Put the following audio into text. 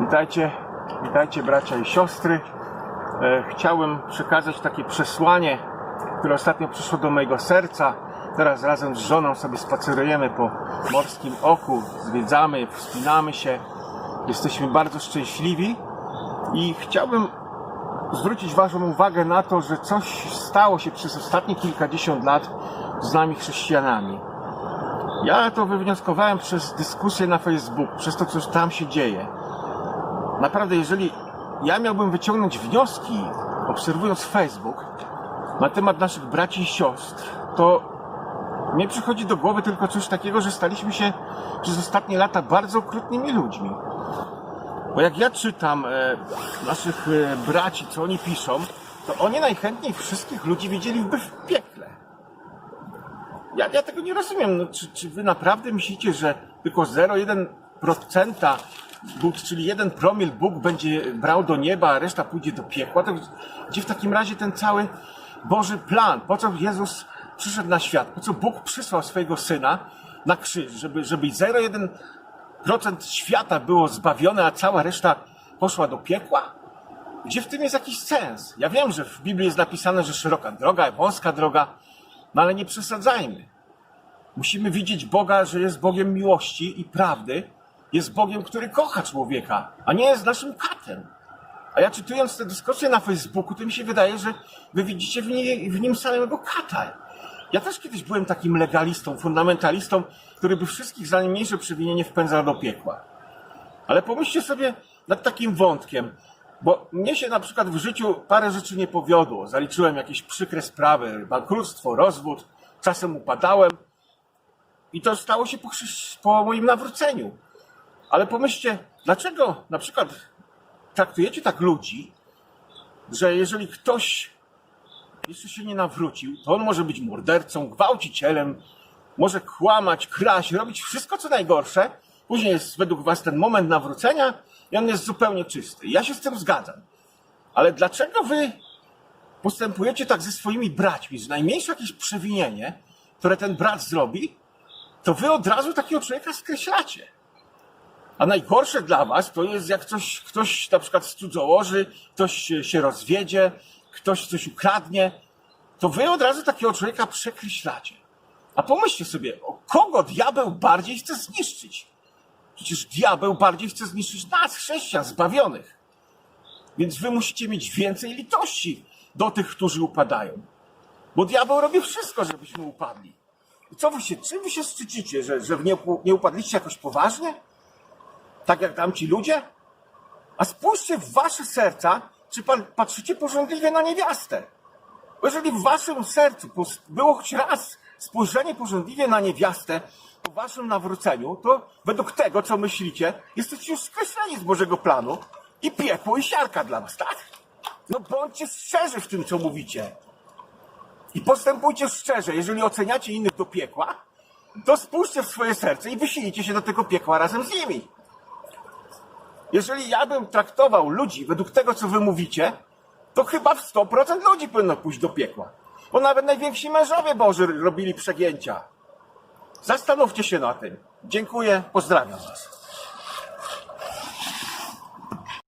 Witajcie, witajcie bracia i siostry. E, Chciałem przekazać takie przesłanie, które ostatnio przyszło do mojego serca. Teraz razem z żoną sobie spacerujemy po morskim oku, zwiedzamy, wspinamy się. Jesteśmy bardzo szczęśliwi i chciałbym zwrócić Waszą uwagę na to, że coś stało się przez ostatnie kilkadziesiąt lat z nami chrześcijanami. Ja to wywnioskowałem przez dyskusję na Facebook, przez to, co tam się dzieje. Naprawdę, jeżeli ja miałbym wyciągnąć wnioski, obserwując Facebook, na temat naszych braci i siostr, to mnie przychodzi do głowy tylko coś takiego, że staliśmy się przez ostatnie lata bardzo okrutnymi ludźmi. Bo jak ja czytam e, naszych e, braci, co oni piszą, to oni najchętniej wszystkich ludzi widzieliby w piekle. Ja, ja tego nie rozumiem. No, czy, czy wy naprawdę myślicie, że tylko 0,1% Bóg, czyli jeden promil Bóg będzie brał do nieba, a reszta pójdzie do piekła? To gdzie w takim razie ten cały Boży plan? Po co Jezus przyszedł na świat? Po co Bóg przysłał swojego Syna na krzyż? Żeby, żeby 0,1% świata było zbawione, a cała reszta poszła do piekła? Gdzie w tym jest jakiś sens? Ja wiem, że w Biblii jest napisane, że szeroka droga, wąska droga, no ale nie przesadzajmy. Musimy widzieć Boga, że jest Bogiem miłości i prawdy. Jest Bogiem, który kocha człowieka, a nie jest naszym katem. A ja czytując te dyskusje na Facebooku, to mi się wydaje, że wy widzicie w, nie, w nim samego kata. Ja też kiedyś byłem takim legalistą, fundamentalistą, który by wszystkich za najmniejsze przewinienie wpędzał do piekła. Ale pomyślcie sobie nad takim wątkiem, bo mnie się na przykład w życiu parę rzeczy nie powiodło. Zaliczyłem jakieś przykre sprawy, bankructwo, rozwód, czasem upadałem i to stało się po, po moim nawróceniu. Ale pomyślcie, dlaczego na przykład traktujecie tak ludzi, że jeżeli ktoś jeszcze się nie nawrócił, to on może być mordercą, gwałcicielem, może kłamać, kraść, robić wszystko co najgorsze. Później jest według was ten moment nawrócenia i on jest zupełnie czysty. Ja się z tym zgadzam. Ale dlaczego wy postępujecie tak ze swoimi braćmi, że najmniejsze jakieś przewinienie, które ten brat zrobi, to wy od razu takiego człowieka skreślacie. A najgorsze dla was to jest jak coś, ktoś na przykład cudzołoży, ktoś się- rozwiedzie, ktoś coś ukradnie, to wy od razu takiego człowieka przekreślacie. A pomyślcie sobie, o kogo diabeł bardziej chce zniszczyć? Przecież diabeł bardziej chce zniszczyć nas, chrześcijan, zbawionych. Więc wy musicie mieć więcej litości do tych, którzy upadają. Bo diabeł robi wszystko, żebyśmy upadli. I co wy się, czym wy się szczycicie, że, że nie, nie upadliście jakoś poważnie? Tak jak tamci ludzie? A spójrzcie w wasze serca, czy pan, patrzycie porządliwie na niewiastę. Bo jeżeli w waszym sercu było choć raz spojrzenie porządliwie na niewiastę po waszym nawróceniu, to według tego, co myślicie, jesteście już skreśleni z Bożego planu i piekło i siarka dla was, tak? No bądźcie szczerzy w tym, co mówicie. I postępujcie szczerze. Jeżeli oceniacie innych do piekła, to spójrzcie w swoje serce i wysilcie się do tego piekła razem z nimi. Jeżeli ja bym traktował ludzi według tego, co wy mówicie, to chyba w 100% ludzi powinno pójść do piekła. Bo nawet najwięksi mężowie Boży robili przegięcia. Zastanówcie się na tym. Dziękuję, pozdrawiam was.